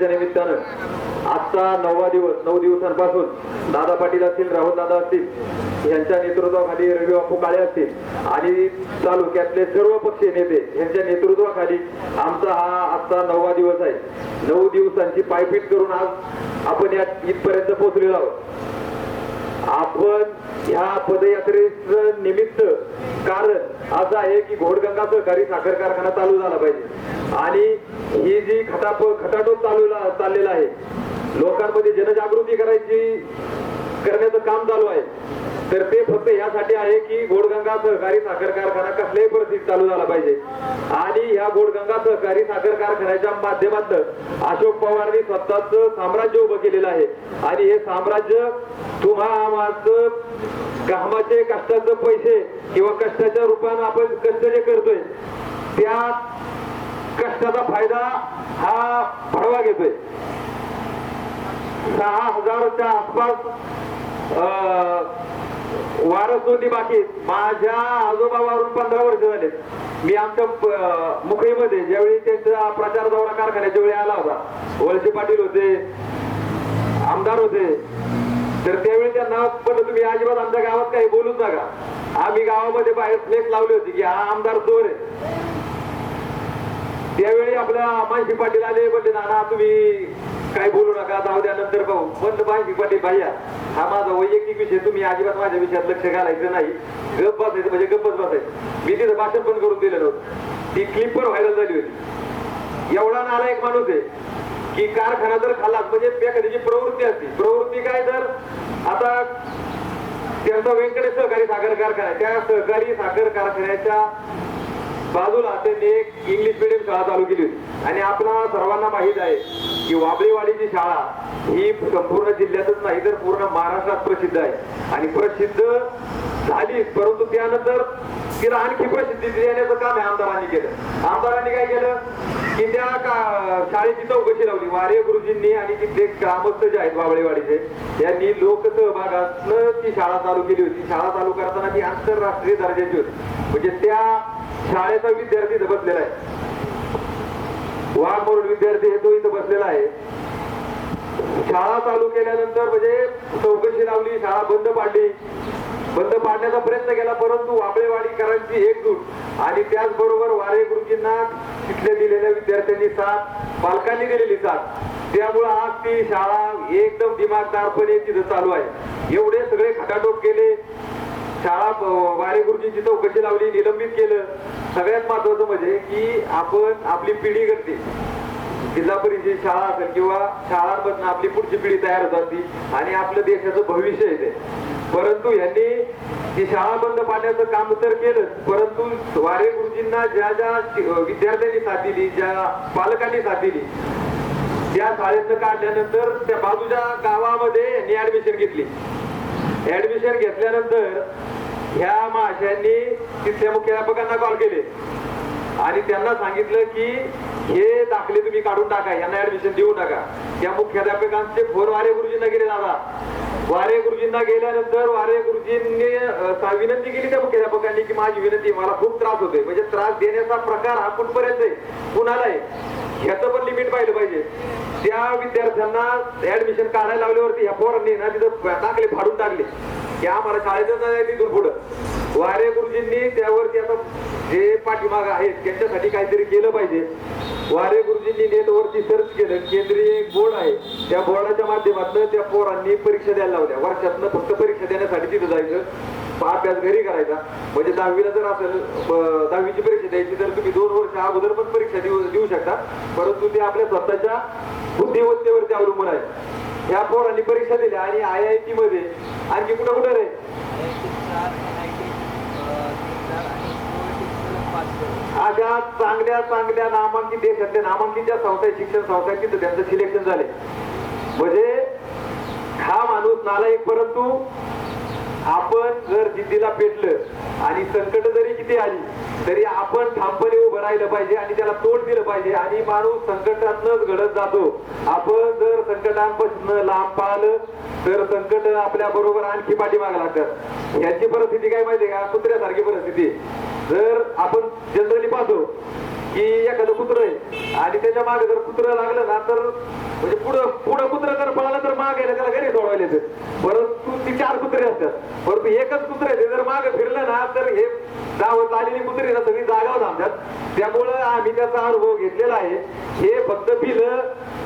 निमित्तानं आजचा नववा दिवस नऊ दिवसांपासून दादा पाटील असतील राहुल दादा असतील यांच्या नेतृत्वाखाली रवी बापू काळे असतील आणि तालुक्यातले सर्व पक्षीय नेते यांच्या नेतृत्वाखाली आमचा हा आजचा नववा दिवस आहे. नऊ दिवसांची पायपीट करून आज आपण या इथपर्यंत पोहोचलेलो आहोत. आपण ह्या पदयात्रेचं निमित्त कारण असं आहे की घोडगंगा सहकारी साखर कारखाना चालू झाला पाहिजे. आणि ही जी खटाप खटाटोप चालू चाललेला आहे लोकांमध्ये जनजागृती करायची करण्याचं काम चालू आहे. तर ते फक्त यासाठी आहे की गोडगंगा सहकारी साखर कारखाना कसल्याही परिस्थितीत चालू झाला पाहिजे. आणि ह्या गोडगंगा सहकारी साखर कारखान्याच्या माध्यमातून अशोक पवारांनी स्वतःच साम्राज्य उभं केलेलं आहे. आणि हे साम्राज्य तुम्हा आम्हाचं कामाचे कष्टाचे पैसे किंवा कष्टाच्या रूपानं आपण कष्ट जे करतोय त्या कष्टाचा फायदा हा भडवा घेतोय. सहा हजारच्या आसपास वारस नोंदी बाकी. माझ्या माझ्या आजोबावरून पंधरा वर्ष झाले. मी आमच्या प- मुखईमध्ये ज्यावेळी त्यांचा प्रचार दौरा कारखान्याच्या वेळी आला होता. वळसे पाटील होते आमदार होते. तर त्यावेळी त्यांना पण तुम्ही अजिबात आमच्या गावात काही बोलूच नका आम्ही गावामध्ये बाहेर फ्लेक्स लावली होती की हा आमदार चोर आहे. त्यावेळी आपल्या मानसी पाटील आले म्हणजे नाना तुम्ही काय बोलू नका जाऊ द्या नंतर पाहू. पण मानसी पाटील भैया हा माझा वैयक्तिक विषय तुम्ही अजिबात माझ्या विषयात लक्ष घालायचं नाही. गप बसायचं म्हणजे गप्पच बसायचं. मी तिथं भाषण पण करून दिलं नव्हतं ती क्लिप पण व्हायरल झाली होती. एवढा नाला एक माणूस आहे की कारखाना जर खाल्ला म्हणजे एखाद्याची प्रवृत्ती असते. प्रवृत्ती काय तर आता त्यांचा व्यंकटेश सहकारी साखर कारखाना त्या सहकारी साखर कारखान्याच्या बाजूला त्यांनी एक इंग्लिश मिडियम शाळा चालू केली होती. आणि आपला सर्वांना माहीत आहे की वाबळेवाडीची शाळा ही संपूर्ण जिल्ह्यातच नाही तर पूर्ण महाराष्ट्रात प्रसिद्ध आहे. आणि प्रसिद्ध झाली परंतु त्यानंतर तिला आणखी प्रसिद्धी देण्याचं काम आहे आमदारांनी केलं. आमदारांनी काय केलं? की त्या शाळेची चौकशी लावली. वारे गुरुजींनी आणि तिथले ग्रामस्थ जे आहेत बाबळेवाडीचे यांनी लोकसहभागातनं ती शाळा चालू केली होती. शाळा चालू करताना ती आंतरराष्ट्रीय दर्जाची होती. म्हणजे त्या शाळेचा विद्यार्थी इथं बसलेला आहे. वाघ विद्यार्थी हे तो इथं बसलेला आहे. शाळा चालू केल्यानंतर म्हणजे चौकशी लावली शाळा बंद पाडली. बंद पाडण्याचा प्रयत्न केला परंतु वाबळेवाडीकरांची एकजूट आणि त्याचबरोबर वारे गुरुजींना तिथल्या दिलेल्या विद्यार्थ्यांनी साथ पालकांनी दिलेली साथ. त्यामुळं आज ती शाळा एकदम दिमागदारपणे तिथं चालू आहे. एवढे सगळे खटाटोप केले शाळा ब- वारे गुरुजींची चौकशी लावली निलंबित केलं. सगळ्यात महत्वाचं म्हणजे की आपण आपली पिढी घडते. जिल्हा परिषद शाळा असेल किंवा शाळांमधनं आपली पुढची पिढी तयार होती आणि आपलं देशाचं भविष्य येते. परंतु यांनी ती शाळा बंद पाडण्याचं काम तर केलं परंतु वारे गुरुजींना ज्या ज्या विद्यार्थ्यांनी साथ दिली ज्या पालकांनी साथ दिली त्या शाळेतनं काढल्यानंतर त्या बाजूच्या गावामध्ये यांनी ऍडमिशन घेतली. ऍडमिशन घेतल्यानंतर ह्या माशांनी तिथल्या मुख्याध्यापकांना कॉल केले. आणि त्यांना सांगितलं की हे दाखले तुम्ही काढून टाका यांना ऍडमिशन देऊ नका त्या मुख्याध्यापकांचे फोन वारे गुरुजींना गेले दादा. वारे गुरुजींना गेल्यानंतर वारे गुरुजींनी विनंती केली त्या मुख्याध्यापकांनी की माझी विनंती मला खूप त्रास होतोय. म्हणजे त्रास देण्याचा प्रकार हा कुठपर्यंत आहे? कुणाला आहे? याचं पण लिमिट पाहिलं पाहिजे. त्या विद्यार्थ्यांना ऍडमिशन काढायला लावल्यावरती ह्या पोरांनी ना तिथं टाकले फाडून टाकले. की आम्हाला शाळेतच नाही तिथून पुढं. वारे गुरुजींनी त्यावरती आता जे पाठीमाग आहेत त्यांच्यासाठी काहीतरी केलं पाहिजे. वारे गुरुजींनी नेटवरती सर्च केलं केंद्रीय एक बोर्ड आहे. त्या बोर्डाच्या माध्यमातून त्या पोरांनी परीक्षा द्यायला लावल्या. वर्षातनं फक्त परीक्षा देण्यासाठी तिथं जायचं. अभ्यास घरी करायचा. म्हणजे दहावीला जर असेल दहावीची परीक्षा द्यायची तर तुम्ही दोन वर्ष अगोदर पण परीक्षा देऊ देऊ शकता. परंतु ते आपल्या स्वतःच्या बुद्धिमत्तेवरती अवलंबून आहे. या पोरांनी परीक्षा दिल्या आणि आय आय टी मध्ये आणखी कुठं कुठं रे? अशा चांगल्या चांगल्या नामांकित देशातल्या नामांकित ज्या संस्था आहेत, शिक्षण संस्था आहेत, तिथं त्यांचं सिलेक्शन झाले. म्हणजे हा माणूस नालायक परंतु आपण जर जिद्दीला पेटलं आणि संकट जरी किती आली तरी आपण ठामपणे उभं राहिलं पाहिजे आणि त्याला तोंड दिलं पाहिजे. आणि माणूस संकटातनच घडत जातो. आपण जर संकटांपासून लांब पाहिलं तर संकट आपल्या बरोबर आणखी पाठीमागे लागतात. यांची परिस्थिती काय माहितीये का? कुत्र्यासारखी परिस्थिती. जर आपण जनरली पाहतो की एखादं कुत्र आहे आणि त्याच्यामागे जर कुत्र लागलं ना तर म्हणजे पुढं पुढं कुत्र जर पळालं तर मागे त्याला घरी सोडवायला येतं. परंतु ती चार कुत्रे असतात. परंतु एकच कुत्र आहे, ते जर मागे फिरलं ना तर हे जावं आलेली कुत्री ना सगळी जागावर थांबतात. त्यामुळं आम्ही त्याचा अनुभव घेतलेला आहे. हे फक्त बिल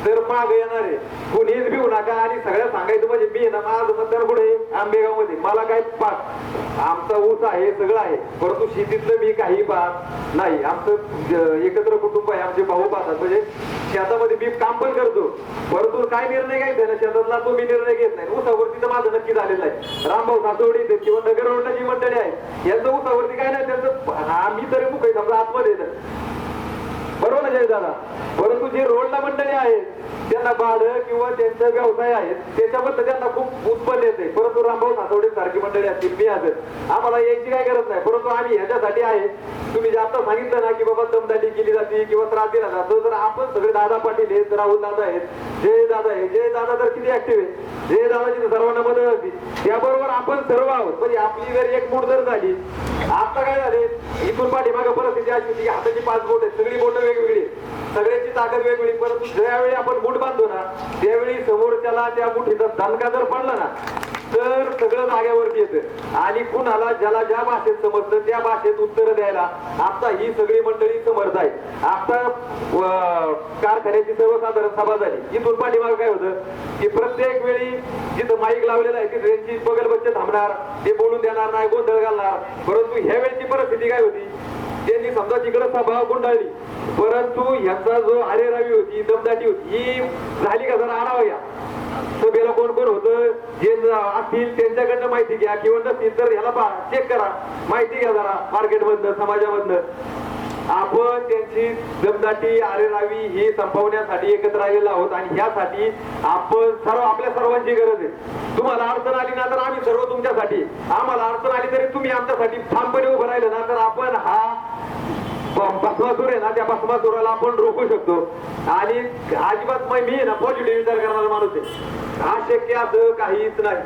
तर माग येणार आहे. कुणीच भिवू नका आणि सगळ्या सांगायचं म्हणजे मी ना माझं मतदार पुढे आंबेगावमध्ये मला काय पाक आमचा ऊस आहे सगळं आहे. परंतु शेतीतलं मी काही पाहत नाही. आमचं एकत्र कुटुंब आहे आमचे भाऊ पाहतात म्हणजे शेतामध्ये मी काम पण करतो. परंतु काय निर्णय घ्यायचा ना शेतातला तो मी निर्णय घेत नाही. ऊसावरती तर माझं नक्की झालेलं आहे. रामभाऊ सासवडी इथे किंवा नगर रोडला जी मंडळी आहे यांचं उसावरती काय नाही त्यांचं आम्ही तरी मुख समजा आतमध्ये बरोबर ना जय दादा परंतु जे रोडला मंडळी आहेत त्यांना भाडं किंवा त्यांचा व्यवसाय आहेत त्याच्याबद्दल त्यांना खूप उत्पन्न येते. परंतु रामभाऊ सासवडे सारखी मंडळी असतील मी असेल आम्हाला यायची काय गरज नाही. परंतु आम्ही ह्याच्यासाठी आहे. तुम्ही जे आता सांगितलं ना की बाबा दमदाटी केली जाते किंवा त्रास दिला जातो तर आपण सगळे दादा पाटील आहेत राहुल दादा आहेत जय दादा आहे. जय दादा तर किती ऍक्टिव्ह आहे जय दादाची सर्वांना मदत होती याबरोबर आपण सर्व आहोत. म्हणजे आपली जर एक मूड जर झाली आता काय झाले? इथून पाठीमागे परिस्थिती अशी होती की हाताची पाच बोट आहेत. सगळी बोट वेगवेगळी आहेत. सगळ्याची ताकद वेगवेगळी परंतु ज्यावेळी आपण मूठ बांधतो ना त्यावेळी समोरच्याला त्या बुटीचा दणका जर पडला ना तर सगळं जागेवरती येतं. आणि कुणाला ज्याला ज्या भाषेत समजतं त्या भाषेत उत्तर द्यायला आता ही सगळी मंडळी समर्थ आहे आता कारखान्याची सर्वसाधारण सभा झाली. इथून पाठीमाग काय होतं? की प्रत्येक वेळी जिथं माईक लावलेला आहे तिथे त्यांची बगल बच्चे थांबणार ते बोलून देणार नाही गोंधळ घालणार. परंतु ह्या वेळेची परिस्थिती काय होती? त्यांनी समजा तिकडे सभा गुंडाळली. परंतु यांचा जो आरेरावी होती दमदाटी होती ही झाली का जरा आढावा या सभेला कोण कोण होतं जे असतील त्यांच्याकडनं माहिती घ्या. किंवा नसतील तर ह्याला पहा चेक करा. माहिती घ्या जरा मार्केटमधनं समाजामधनं. आपण त्यांची जमदाटी आरेरावी ही संपवण्यासाठी एकत्र आलेलो आहोत आणि ह्यासाठी आपण सर्व आपल्या सर्वांची गरज आहे. तुम्हाला अडचण आली ना तर आम्ही सर्व तुमच्यासाठी. आम्हाला अडचण आली तरी तुम्ही आमच्यासाठी ठामपणे उभं राहिलं ना तर आपण हा भस्मासूर आहे ना त्या भस्मासुराला आपण रोखू शकतो. आणि अजिबात मी ना पॉझिटिव्ह विचार करणारा माणूस आहे. अशक्य असं काहीच नाही.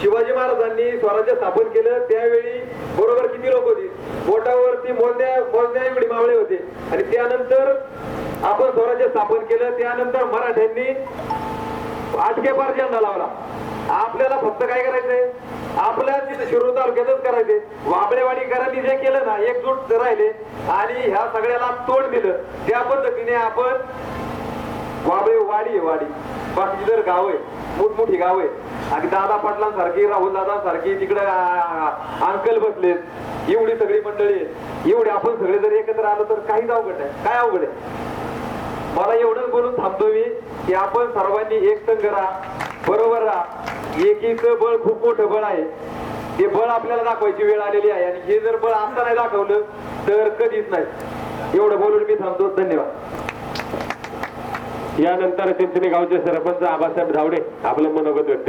शिवाजी महाराजांनी स्वराज्य स्थापन केलं त्यावेळी बरोबर किती लोक होती? बोटावरती मोजण्या मोजण्या एवढी मावळे होते. आणि त्यानंतर आपण स्वराज्य स्थापन केलं. त्यानंतर मराठ्यांनी आटके पार झेंडा लावला. आपल्याला फक्त काय करायचंय? आपल्या तिथे शिरूर तालुक्यातच करायचे वाबळेवाडीकरांनी जे केलं ना एकजूट राहिले. आणि ह्या सगळ्याला तोंड दिलं. त्या पद्धतीने आपण वाबळे वाडी आहे वाडी. बाकी जर गाव आहे मोठमोठी गाव आहे आणि दादा पाटलांसारखी राहुल दादांसारखी तिकडे अंकल बसलेत. एवढी सगळी मंडळी एवढे आपण सगळे जर एकत्र आलो तर काहीच अवघड नाही. काय अवघड आहे? मला एवढंच बोलून थांबतो मी की आपण सर्वांनी एक संघ राहा बरोबर राहा. एकीचं बळ खूप मोठं बळ आहे. ते बळ आपल्याला दाखवायची वेळ आलेली आहे. आणि हे जर बळ आता नाही दाखवलं तर कधीच नाही. एवढं बोलून मी थांबतो. धन्यवाद. यानंतर चिंचणी गावचे सरपंच आबासाहेब धावडे आपलं मनोगत व्यक्त